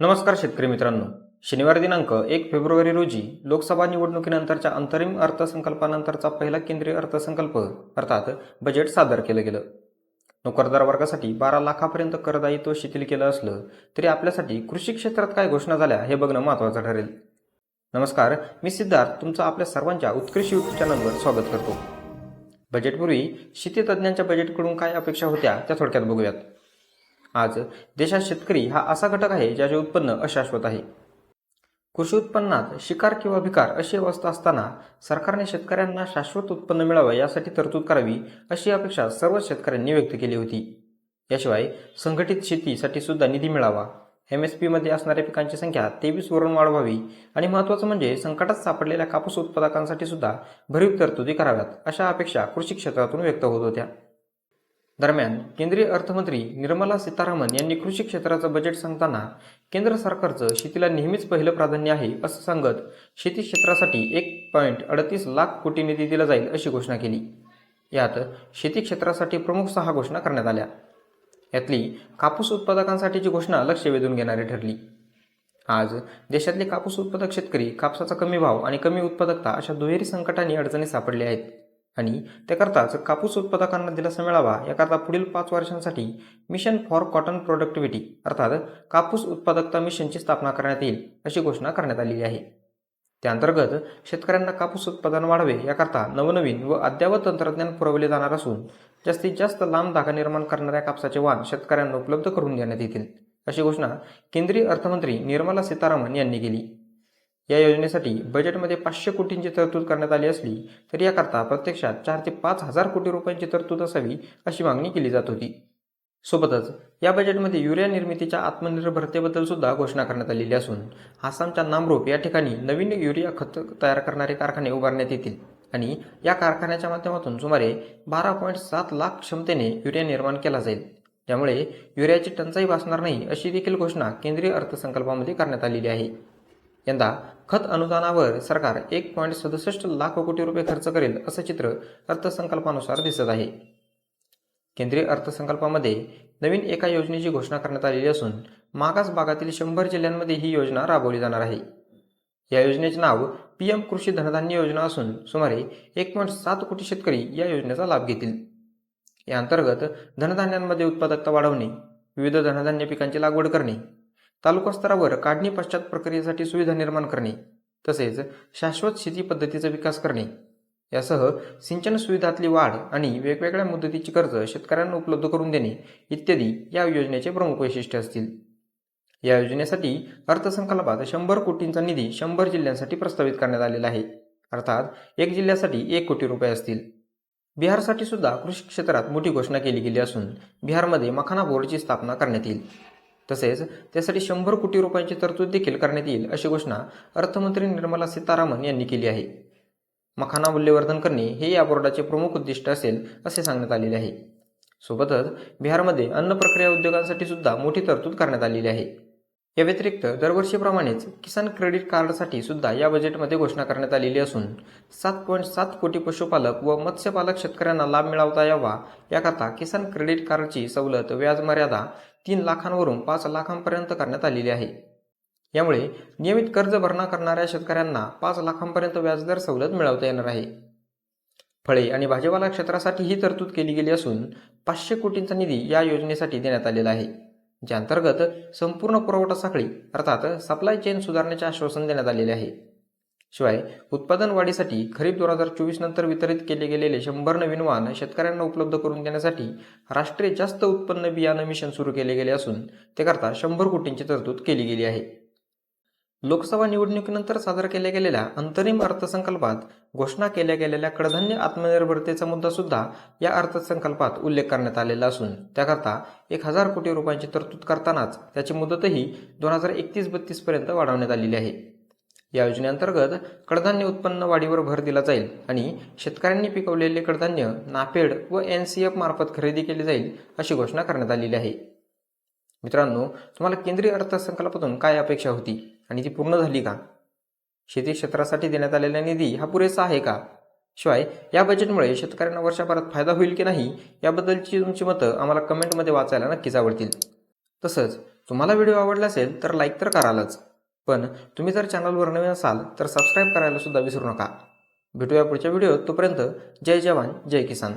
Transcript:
नमस्कार शेतकरी मित्रांनो. शनिवार दिनांक एक फेब्रुवारी रोजी लोकसभा निवडणुकीनंतरच्या अंतरिम अर्थसंकल्पानंतरचा पहिला केंद्रीय अर्थसंकल्प अर्थात बजेट सादर केलं गेलं. नोकरदार वर्गासाठी बारा लाखापर्यंत करदायित्व शिथिल केलं असलं तरी आपल्यासाठी कृषी क्षेत्रात काय घोषणा झाल्या हे बघणं महत्त्वाचं ठरेल. नमस्कार मी सिद्धार्थ तुमचं आपल्या सर्वांच्या उत्कृष्ट युट्यूब चॅनलवर स्वागत करतो. बजेटपूर्वी शेतीतज्ञांच्या बजेटकडून काय अपेक्षा होत्या त्या थोडक्यात बघूयात. आज देशात शेतकरी हा असा घटक आहे ज्याचे उत्पन्न अशाश्वत आहे. कृषी उत्पन्नात शिकार किंवा भिकार अशी अवस्था असताना सरकारने शेतकऱ्यांना शाश्वत उत्पन्न मिळावं यासाठी तरतूद करावी अशी अपेक्षा सर्व शेतकऱ्यांनी व्यक्त केली होती. याशिवाय संघटित शेतीसाठी सुद्धा निधी मिळावा. एम एस पीमध्ये असणाऱ्या पिकांची संख्या तेवीस वरून वाढवावी आणि महत्त्वाचं म्हणजे संकटात सापडलेल्या कापूस उत्पादकांसाठी सुद्धा भरीव तरतुदी कराव्यात अशा अपेक्षा कृषी क्षेत्रातून व्यक्त होत होत्या. दरम्यान केंद्रीय अर्थमंत्री निर्मला सीतारामन यांनी कृषी क्षेत्राचं बजेट सांगताना केंद्र सरकारचं शेतीला नेहमीच पहिलं प्राधान्य आहे असं सांगत शेती क्षेत्रासाठी एक पॉईंट अडतीस लाख कोटी निधी दिला जाईल अशी घोषणा केली. यात शेती क्षेत्रासाठी प्रमुख सहा घोषणा करण्यात आल्या. यातली कापूस उत्पादकांसाठीची घोषणा लक्ष वेधून घेणारी ठरली. आज देशातले कापूस उत्पादक शेतकरी कापसाचा कमी भाव आणि कमी उत्पादकता अशा दुहेरी संकटांनी अडचणी सापडल्या आहेत. आणि त्याकरताच कापूस उत्पादकांना दिलासा मिळावा याकरता पुढील पाच वर्षांसाठी मिशन फॉर कॉटन प्रोडक्टिव्हिटी अर्थात कापूस उत्पादकता मिशनची स्थापना करण्यात येईल अशी घोषणा करण्यात आलेली आहे. त्याअंतर्गत शेतकऱ्यांना कापूस उत्पादन वाढावे याकरता नवनवीन व अद्ययावत तंत्रज्ञान पुरवले जाणार असून जास्तीत जास्त लांब धागा निर्माण करणाऱ्या कापसाचे वाण शेतकऱ्यांना उपलब्ध करून देण्यात येतील अशी घोषणा केंद्रीय अर्थमंत्री निर्मला सीतारामन यांनी केली. या योजनेसाठी बजेटमध्ये पाचशे कोटींची तरतूद करण्यात आली असली तरी याकरता प्रत्यक्षात चार ते पाच हजार कोटी रुपयांची तरतूद असावी अशी मागणी केली जात होती. सोबतच या बजेटमध्ये युरिया निर्मितीच्या आत्मनिर्भरतेबद्दल सुद्धा घोषणा करण्यात आलेली असून आसामच्या नामरूप या ठिकाणी नवीन युरिया खत तयार करणारे कारखाने उभारण्यात येतील आणि या कारखान्याच्या माध्यमातून सुमारे बारा पॉईंट सात लाख क्षमतेने युरिया निर्माण केला जाईल. त्यामुळे युरियाची टंचाई भासणार नाही अशी देखील घोषणा केंद्रीय अर्थसंकल्पामध्ये करण्यात आलेली आहे. यंदा खत अनुदानावर सरकार एक पॉईंट सदुसष्ट लाख कोटी रुपये खर्च करेल असं चित्र अर्थसंकल्पानुसार दिसत आहे. केंद्रीय अर्थसंकल्पामध्ये नवीन एका योजनेची घोषणा करण्यात आलेली असून मागास भागातील शंभर जिल्ह्यांमध्ये ही योजना राबवली जाणार आहे. या योजनेचे नाव पी एम कृषी धनधान्य योजना असून सुमारे एक पॉईंट सात कोटी शेतकरी या योजनेचा लाभ घेतील. या अंतर्गत धनधान्यांमध्ये उत्पादकता वाढवणे विविध धनधान्य पिकांची लागवड करणे तालुका स्तरावर काढणी पश्चात प्रक्रियेसाठी सुविधा निर्माण करणे तसेच शाश्वत शेती पद्धतीचा विकास करणे. यासह सिंचन सुविधातली वाढ आणि वेगवेगळ्या मुदतीची कर्ज शेतकऱ्यांना उपलब्ध करून देणे इत्यादी या योजनेचे प्रमुख वैशिष्ट्य असतील. या योजनेसाठी अर्थसंकल्पात शंभर कोटींचा निधी शंभर जिल्ह्यांसाठी प्रस्तावित करण्यात आलेला आहे. अर्थात एक जिल्ह्यासाठी एक कोटी रुपये असतील. बिहारसाठी सुद्धा कृषी क्षेत्रात मोठी घोषणा केली गेली असून बिहारमध्ये मखाना बोर्डची स्थापना करण्यात येईल. तसेच त्यासाठी शंभर कोटी रुपयांची तरतूद देखील करण्यात येईल अशी घोषणा अर्थमंत्री निर्मला सीतारामन यांनी केली आहे. मखाना मूल्यवर्धन करणे हे या बोर्डाचे प्रमुख उद्दिष्ट असेल असे सांगण्यात आलेले आहे. सोबतच बिहारमध्ये अन्न प्रक्रिया उद्योगांसाठी सुद्धा मोठी तरतूद करण्यात आलेली आहे. या व्यतिरिक्त दरवर्षीप्रमाणेच किसान क्रेडिट कार्डसाठी सुद्धा या बजेटमध्ये घोषणा करण्यात आलेली असून सात पॉईंट सात कोटी पशुपालक व मत्स्यपालक शेतकऱ्यांना लाभ मिळवता यावा याकरता किसान क्रेडिट कार्डची सवलत व्याज मर्यादा तीन लाखांवरून पाच लाखांपर्यंत करण्यात आलेली आहे. यामुळे नियमित कर्ज भरणा करणाऱ्या शेतकऱ्यांना पाच लाखांपर्यंत व्याजदर सवलत मिळवता येणार आहे. फळे आणि भाजीपाला क्षेत्रासाठी ही तरतूद केली गेली असून पाचशे कोटींचा निधी या योजनेसाठी देण्यात आलेला आहे. ज्या अंतर्गत संपूर्ण पुरवठा साखळी अर्थात सप्लाय चेन सुधारण्याचे आश्वासन देण्यात आलेले आहे. शिवाय उत्पादन वाढीसाठी खरीप दोन हजार चोवीस नंतर वितरित केले गेलेले शंभर नवीन वाहन शेतकऱ्यांना उपलब्ध करून देण्यासाठी राष्ट्रीय जास्त उत्पन्न बियाणं मिशन सुरू केले गेले असून त्याकरता शंभर कोटींची तरतूद केली गेली आहे. लोकसभा निवडणुकीनंतर सादर केल्या गेलेल्या अंतरिम अर्थसंकल्पात घोषणा केल्या गेलेल्या कडधान्य आत्मनिर्भरतेचा मुद्दा सुद्धा या अर्थसंकल्पात उल्लेख करण्यात आलेला असून त्याकरता एक हजार कोटी रुपयांची तरतूद करतानाच त्याची मुदतही दोन हजार एकतीस बत्तीस पर्यंत वाढवण्यात आलेली आहे. या योजनेअंतर्गत कडधान्य उत्पन्न वाढीवर भर दिला जाईल आणि शेतकऱ्यांनी पिकवलेले कडधान्य नाफेड व एन सी एफ मार्फत खरेदी केली जाईल अशी घोषणा करण्यात आलेली आहे. मित्रांनो तुम्हाला केंद्रीय अर्थसंकल्पातून काय अपेक्षा होती आणि ती पूर्ण झाली का? शेती क्षेत्रासाठी देण्यात आलेला निधी हा पुरेसा आहे का? शिवाय या बजेटमुळे शेतकऱ्यांना वर्षभरात फायदा होईल की नाही याबद्दलची तुमची मतं आम्हाला कमेंटमध्ये वाचायला नक्कीच आवडतील. तसंच तुम्हाला व्हिडिओ आवडला असेल तर लाईक तर करालच. पण तुम्ही जर चॅनलवर नवीन असाल तर सबस्क्राईब करायला सुद्धा विसरू नका. भेटूया पुढच्या व्हिडिओत तोपर्यंत जय जवान जय किसान.